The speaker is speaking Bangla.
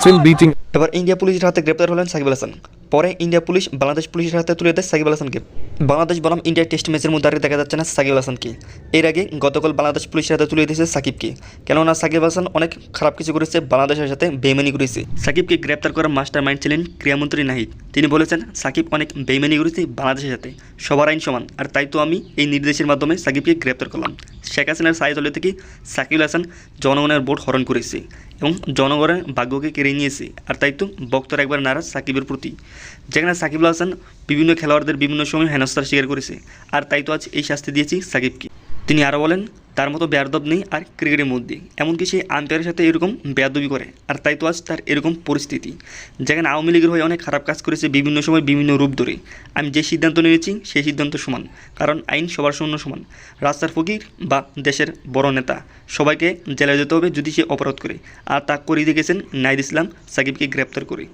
still beating এবার ইন্ডিয়া পুলিশের হাতে গ্রেপ্তার হলেন সাকিব হাসান। পরে ইন্ডিয়া পুলিশ, বাংলাদেশ পুলিশের হাতে তুলে দেয় সাকিব আল হাসানকে। বাংলাদেশ বনাম ইন্ডিয়া টেস্ট ম্যাচের মধ্যে দেখা যাচ্ছে না সাকিব আল হাসানকে। এর আগে গতকাল বাংলাদেশ পুলিশের হাতে তুলে দিয়েছে সাকিবকে। কেননা সাকিব হাসান অনেক খারাপ কিছু করেছে, বাংলাদেশের সাথে বেইমানি করেছে। সাকিবকে গ্রেপ্তার করার মাস্টার মাইন্ড ছিলেন ক্রীড়ামন্ত্রী নাহিদ। তিনি বলেছেন, সাকিব অনেক বেইমানি করেছে বাংলাদেশের সাথে। সবার আইন সমান। আর তাই তো আমি এই নির্দেশের মাধ্যমে সাকিবকে গ্রেপ্তার করলাম। শেখ হাসিনার সাইদলে থেকে সাকিব হাসান জনগণের ভোট হরণ করেছে। এবং জনগণের ভাগ্যকে কেড়ে নিয়েছে আর তাই তো বক্তরা একবার নারাজ সাকিবের প্রতি। যেখানে সাকিব আহসান হাসান বিভিন্ন খেলোয়াড়দের বিভিন্ন সময় হেনস্থার স্বীকার করেছে, আর তাই তো আজ এই শাস্তি দিয়েছি সাকিবকে। তিনি আরও বলেন, তার মতো বেয়াদব নেই আর ক্রিকেটের মধ্যে। এমনকি সে আম্পায়ারের সাথে এরকম বেয়াদবি করে। আর তাই তো আজ তার এরকম পরিস্থিতি। যেখানে আওয়ামী লীগের হয়ে অনেক খারাপ কাজ করেছে বিভিন্ন সময় বিভিন্ন রূপ ধরে। আমি যে সিদ্ধান্ত নিয়েছি, সেই সিদ্ধান্ত সমান। কারণ আইন সবার শূন্য সমান। রাস্তার ফকির বা দেশের বড় নেতা। সবাইকে জেলে যেতে হবে যদি সে অপরাধ করে। আর তা করিয়ে দেখেছেন নাইদ ইসলাম সাকিবকে গ্রেপ্তার করে।